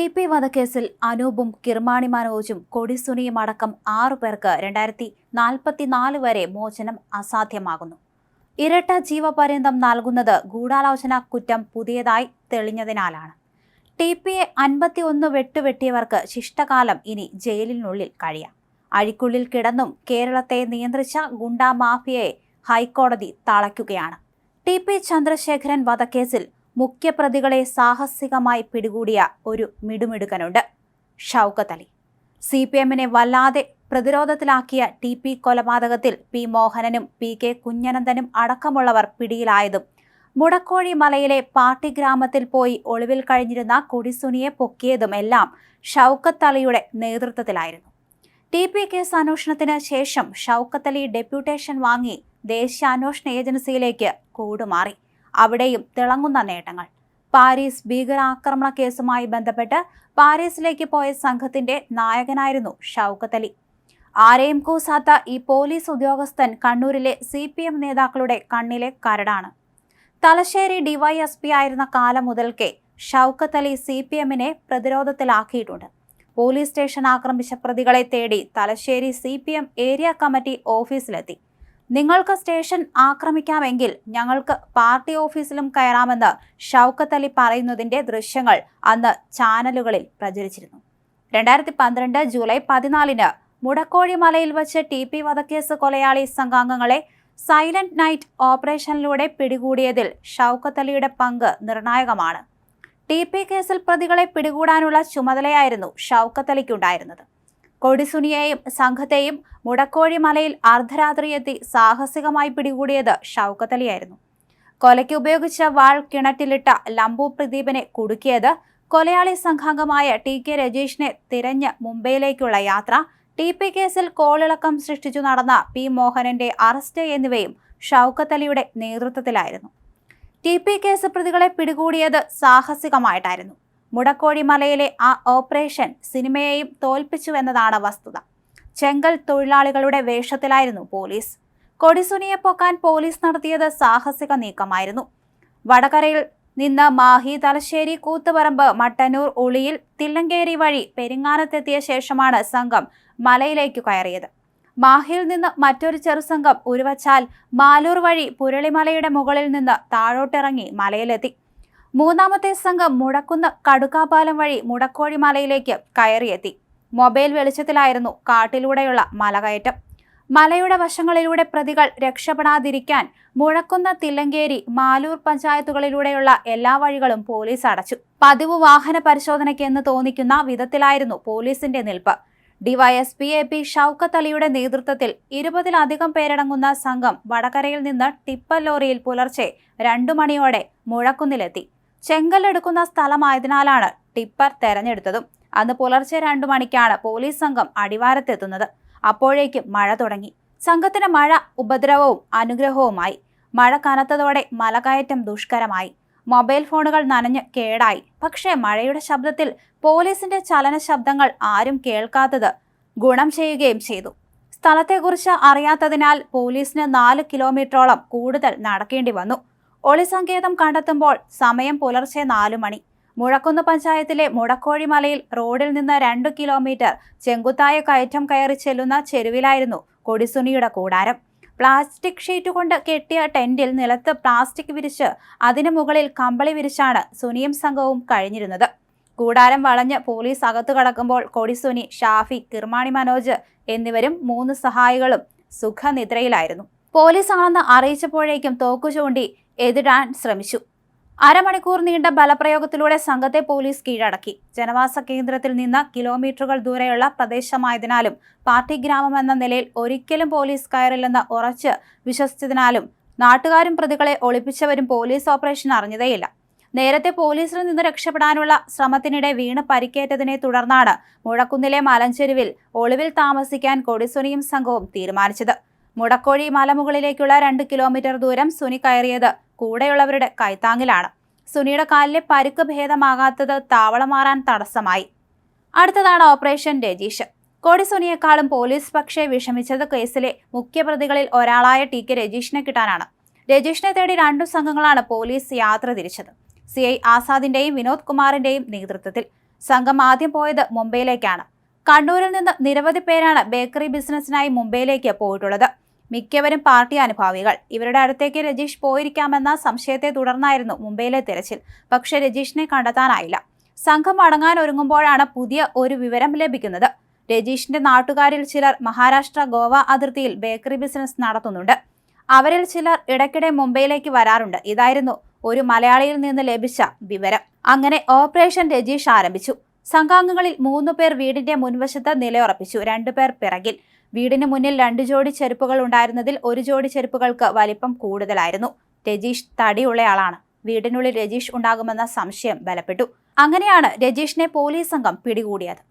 T P വധക്കേസിൽ അനൂപും കിർമാണി മനോജും കൊടിസുനിയും അടക്കം ആറു പേർക്ക് രണ്ടായിരത്തി നാൽപ്പത്തിനാല് വരെ മോചനം അസാധ്യമാകുന്നു. ഇരട്ട ജീവപര്യന്തം നൽകുന്നത് ഗൂഢാലോചന കുറ്റം പുതിയതായി തെളിഞ്ഞതിനാലാണ്. ടി പി എ അൻപത്തിയൊന്ന് വെട്ടുവെട്ടിയവർക്ക് ശിഷ്ടകാലം ഇനി ജയിലിനുള്ളിൽ കഴിയാം. അഴിക്കുള്ളിൽ കിടന്നും കേരളത്തെ നിയന്ത്രിച്ച ഗുണ്ടാ മാഫിയയെ ഹൈക്കോടതി തളയ്ക്കുകയാണ്. ടി പി ചന്ദ്രശേഖരൻ വധക്കേസിൽ മുഖ്യപ്രതികളെ സാഹസികമായി പിടികൂടിയ ഒരു മിടുമിടുക്കനുണ്ട്. ഷൗക്കത്ത് അലി. സി പി എമ്മിനെ വല്ലാതെ പ്രതിരോധത്തിലാക്കിയ ടി പി കൊലപാതകത്തിൽ പി മോഹനനും പി കെ കുഞ്ഞനന്ദനും അടക്കമുള്ളവർ പിടിയിലായതും മുടക്കോഴി മലയിലെ പാർട്ടി ഗ്രാമത്തിൽ പോയി ഒളിവിൽ കഴിഞ്ഞിരുന്ന കൊടിസുനിയെ പൊക്കിയതും എല്ലാം ഷൗക്കത്ത് അലിയുടെ നേതൃത്വത്തിലായിരുന്നു. ടി പി കേസ് അന്വേഷണത്തിന് ശേഷം ഷൗക്കത്ത് അലി ഡെപ്യൂട്ടേഷൻ വാങ്ങി ദേശീയ അന്വേഷണ ഏജൻസിയിലേക്ക് കൂടുമാറി. അവിടെയും തിളങ്ങുന്ന നേട്ടങ്ങൾ. പാരീസ് ഭീകരാക്രമണ കേസുമായി ബന്ധപ്പെട്ട് പാരീസിലേക്ക് പോയ സംഘത്തിന്റെ നായകനായിരുന്നു ഷൗക്കത്ത് അലി. ആരെയും കൂസാത്ത ഈ പോലീസ് ഉദ്യോഗസ്ഥൻ കണ്ണൂരിലെ സി പി എം നേതാക്കളുടെ കണ്ണിലെ കരടാണ്. തലശ്ശേരി ഡിവൈഎസ്പി ആയിരുന്ന കാലം മുതൽക്കേ ഷൗക്കത്ത് അലി സി പി എമ്മിനെ പ്രതിരോധത്തിലാക്കിയിട്ടുണ്ട്. പോലീസ് സ്റ്റേഷൻ ആക്രമിച്ച പ്രതികളെ തേടി തലശ്ശേരി സി ഏരിയ കമ്മിറ്റി ഓഫീസിലെത്തി. നിങ്ങൾക്ക് സ്റ്റേഷൻ ആക്രമിക്കാമെങ്കിൽ ഞങ്ങൾക്ക് പാർട്ടി ഓഫീസിലും കയറാമെന്ന് ഷൗക്കത്ത് അലി പറയുന്നതിന്റെ ദൃശ്യങ്ങൾ അന്ന് ചാനലുകളിൽ പ്രചരിച്ചിരുന്നു. രണ്ടായിരത്തി പന്ത്രണ്ട് ജൂലൈ പതിനാലിന് മുടക്കോഴി മലയിൽ വച്ച് ടി പി വധക്കേസ് കൊലയാളി സംഘാംഗങ്ങളെ സൈലന്റ് നൈറ്റ് ഓപ്പറേഷനിലൂടെ പിടികൂടിയതിൽ ഷൗക്കത്ത് അലിയുടെ പങ്ക് നിർണായകമാണ്. ടി പി കേസിൽ പ്രതികളെ പിടികൂടാനുള്ള ചുമതലയായിരുന്നു ഷൗക്കത്ത് അലിക്കുണ്ടായിരുന്നത്. കൊടിസുനിയെയും സംഘത്തെയും മുടക്കോഴി മലയിൽ അർദ്ധരാത്രിയെത്തി സാഹസികമായി പിടികൂടിയത് ഷൗക്കത്തലിയായിരുന്നു. കൊലയ്ക്ക് ഉപയോഗിച്ച വാൾ കിണറ്റിലിട്ട ലംബു പ്രദീപിനെ കുടുക്കിയത് കൊലയാളി സംഘാംഗമായ ടി കെ രജീഷിനെ തിരഞ്ഞ് മുംബൈയിലേക്കുള്ള യാത്ര ടി പി കേസിൽ കോളിളക്കം സൃഷ്ടിച്ചു നടന്ന പി മോഹനന്റെ അറസ്റ്റ് എന്നിവയും ഷൗക്കത്തലിയുടെ നേതൃത്വത്തിലായിരുന്നു. ടി പി കേസ് പ്രതികളെ പിടികൂടിയത് സാഹസികമായിട്ടായിരുന്നു. മുടക്കോഴി മലയിലെ ആ ഓപ്പറേഷൻ സിനിമയെയും തോൽപ്പിച്ചുവെന്നതാണ് വസ്തുത. ചെങ്കൽ തൊഴിലാളികളുടെ വേഷത്തിലായിരുന്നു പോലീസ്. കൊടിസുനിയെ പൊക്കാൻ പോലീസ് നടത്തിയത് സാഹസിക നീക്കമായിരുന്നു. വടകരയിൽ നിന്ന് മാഹി തലശ്ശേരി കൂത്തുപറമ്പ് മട്ടന്നൂർ ഉളിയിൽ തില്ലങ്കേരി വഴി പെരിങ്ങാനത്തെത്തിയ ശേഷമാണ് സംഘം മലയിലേക്ക് കയറിയത്. മാഹിയിൽ നിന്ന് മറ്റൊരു ചെറുസംഘം ഉരുവച്ചാൽ മാലൂർ വഴി പുരളിമലയുടെ മുകളിൽ നിന്ന് താഴോട്ടിറങ്ങി മലയിലെത്തി. മൂന്നാമത്തെ സംഘം മുടക്കുന്ന കടുക്കാപാലം വഴി മുടക്കോഴിമലയിലേക്ക് കയറിയെത്തി. മൊബൈൽ വെളിച്ചത്തിലായിരുന്നു കാട്ടിലൂടെയുള്ള മലകയറ്റം. മലയുടെ വശങ്ങളിലൂടെ പ്രതികൾ രക്ഷപ്പെടാതിരിക്കാൻ മുഴക്കുന്ന തില്ലങ്കേരി മാലൂർ പഞ്ചായത്തുകളിലൂടെയുള്ള എല്ലാ വഴികളും പോലീസ് അടച്ചു. പതിവ് വാഹന പരിശോധനയ്ക്ക് എന്ന് തോന്നിക്കുന്ന വിധത്തിലായിരുന്നു പോലീസിന്റെ നിൽപ്പ്. ഡിവൈഎസ്പി എ പി ഷൌക്കത്ത് അലിയുടെ നേതൃത്വത്തിൽ ഇരുപതിലധികം പേരടങ്ങുന്ന സംഘം വടകരയിൽ നിന്ന് ടിപ്പർ ലോറിയിൽ പുലർച്ചെ രണ്ടു മണിയോടെ മുഴക്കുന്നിലെത്തി. ചെങ്കല്ലെടുക്കുന്ന സ്ഥലമായതിനാലാണ് ടിപ്പർ തെരഞ്ഞെടുത്തതും. അന്ന് പുലർച്ചെ രണ്ടു മണിക്കാണ് പോലീസ് സംഘം അടിവാരത്തെത്തുന്നത്. അപ്പോഴേക്കും മഴ തുടങ്ങി. സംഘത്തിന് മഴ ഉപദ്രവവും അനുഗ്രഹവുമായി. മഴ കനത്തതോടെ മലകയറ്റം ദുഷ്കരമായി. മൊബൈൽ ഫോണുകൾ നനഞ്ഞ് കേടായി. പക്ഷേ മഴയുടെ ശബ്ദത്തിൽ പോലീസിന്റെ ചലന ശബ്ദങ്ങൾ ആരും കേൾക്കാത്തത് ഗുണം ചെയ്യുകയും ചെയ്തു. സ്ഥലത്തെക്കുറിച്ച് അറിയാത്തതിനാൽ പോലീസിന് നാല് കിലോമീറ്ററോളം കൂടുതൽ നടക്കേണ്ടി വന്നു. ഒളിസങ്കേതം കണ്ടെത്തുമ്പോൾ സമയം പുലർച്ചെ നാലു മണി. മുഴക്കുന്ന് പഞ്ചായത്തിലെ മുടക്കോഴിമലയിൽ റോഡിൽ നിന്ന് രണ്ട് കിലോമീറ്റർ ചെങ്കുത്തായ കയറ്റം കയറി ചെല്ലുന്ന ചെരുവിലായിരുന്നു കൊടിസുനിയുടെ കൂടാരം. പ്ലാസ്റ്റിക് ഷീറ്റ് കൊണ്ട് കെട്ടിയ ടെന്റിൽ നിലത്ത് പ്ലാസ്റ്റിക് വിരിച്ച് അതിനു മുകളിൽ കമ്പളി വിരിച്ചാണ് സുനിയും സംഘവും കഴിഞ്ഞിരുന്നത്. കൂടാരം വളഞ്ഞ് പോലീസ് അകത്തു കടക്കുമ്പോൾ കൊടിസുനി ഷാഫി കിർമാണി മനോജ് എന്നിവരും മൂന്ന് സഹായികളും സുഖനിദ്രയിലായിരുന്നു. പോലീസാണെന്ന് അറിയിച്ചപ്പോഴേക്കും തോക്കു ചൂണ്ടി എതിരാൻ ശ്രമിച്ചു. അരമണിക്കൂർ നീണ്ട ബലപ്രയോഗത്തിലൂടെ സംഘത്തെ പോലീസ് കീഴടക്കി. ജനവാസ കേന്ദ്രത്തിൽ നിന്ന് കിലോമീറ്ററുകൾ ദൂരെയുള്ള പ്രദേശമായതിനാലും പാർട്ടി ഗ്രാമം എന്ന നിലയിൽ ഒരിക്കലും പോലീസ് കയറില്ലെന്ന് ഉറച്ച് വിശ്വസിച്ചതിനാലും നാട്ടുകാരും പ്രതികളെ ഒളിപ്പിച്ചവരും പോലീസ് ഓപ്പറേഷൻ അറിഞ്ഞതേയില്ല. നേരത്തെ പോലീസിൽ നിന്ന് രക്ഷപ്പെടാനുള്ള ശ്രമത്തിനിടെ വീണ് പരിക്കേറ്റതിനെ തുടർന്നാണ് മുഴക്കുന്നിലെ മലഞ്ചെരുവിൽ ഒളിവിൽ താമസിക്കാൻ കൊടിസുനിയും സംഘവും തീരുമാനിച്ചത്. മുടക്കോഴി മലമുകളിലേക്കുള്ള രണ്ട് കിലോമീറ്റർ ദൂരം സുനി കയറിയത് കൂടെയുള്ളവരുടെ കൈത്താങ്ങിലാണ്. സുനിയുടെ കാലിലെ പരുക്ക് ഭേദമാകാത്തത് താവളം മാറാൻ തടസ്സമായി. അടുത്തതാണ് ഓപ്പറേഷൻ രജീഷ്. കോടി സുനിയെക്കാളും പോലീസ് പക്ഷേ വിഷമിച്ചത് കേസിലെ മുഖ്യപ്രതികളിൽ ഒരാളായ ടി കെ രജീഷിനെ കിട്ടാനാണ്. രജീഷിനെ തേടി രണ്ടു സംഘങ്ങളാണ് പോലീസ് യാത്ര തിരിച്ചത്. സി ഐ ആസാദിന്റെയും വിനോദ് കുമാറിന്റെയും നേതൃത്വത്തിൽ. സംഘം ആദ്യം പോയത് മുംബൈയിലേക്കാണ്. കണ്ണൂരിൽ നിന്ന് നിരവധി പേരാണ് ബേക്കറി ബിസിനസ്സിനായി മുംബൈയിലേക്ക് പോയിട്ടുള്ളത്. മിക്കവരും പാർട്ടി അനുഭാവികൾ. ഇവരുടെ അടുത്തേക്ക് രജീഷ് പോയിരിക്കാമെന്ന സംശയത്തെ തുടർന്നായിരുന്നു മുംബൈയിലെ തിരച്ചിൽ. പക്ഷെ രജീഷിനെ കണ്ടെത്താനായില്ല. സംഘം അടങ്ങാൻ ഒരുങ്ങുമ്പോഴാണ് പുതിയ ഒരു വിവരം ലഭിക്കുന്നത്. രജീഷിന്റെ നാട്ടുകാരിൽ ചിലർ മഹാരാഷ്ട്ര ഗോവ അതിർത്തിയിൽ ബേക്കറി ബിസിനസ് നടത്തുന്നുണ്ട്. അവരിൽ ചിലർ ഇടയ്ക്കിടെ മുംബൈയിലേക്ക് വരാറുണ്ട്. ഇതായിരുന്നു ഒരു മലയാളിയിൽ നിന്ന് ലഭിച്ച വിവരം. അങ്ങനെ ഓപ്പറേഷൻ രജീഷ് ആരംഭിച്ചു. സംഘാംഗങ്ങളിൽ മൂന്നു പേർ വീടിന്റെ മുൻവശത്ത് നിലയുറപ്പിച്ചു. രണ്ടുപേർ പിറകിൽ. വീടിന് മുന്നിൽ രണ്ട് ജോഡി ചെരുപ്പുകൾ ഉണ്ടായിരുന്നതിൽ ഒരു ജോഡി ചെരുപ്പുകൾക്ക് വലിപ്പം കൂടുതലായിരുന്നു. രജീഷ് തടിയുള്ളയാളാണ്. വീടിനുള്ളിൽ രജീഷ് ഉണ്ടാകുമെന്ന സംശയം ബലപ്പെട്ടു. അങ്ങനെയാണ് രജീഷിനെ പോലീസ് സംഘം പിടികൂടിയത്.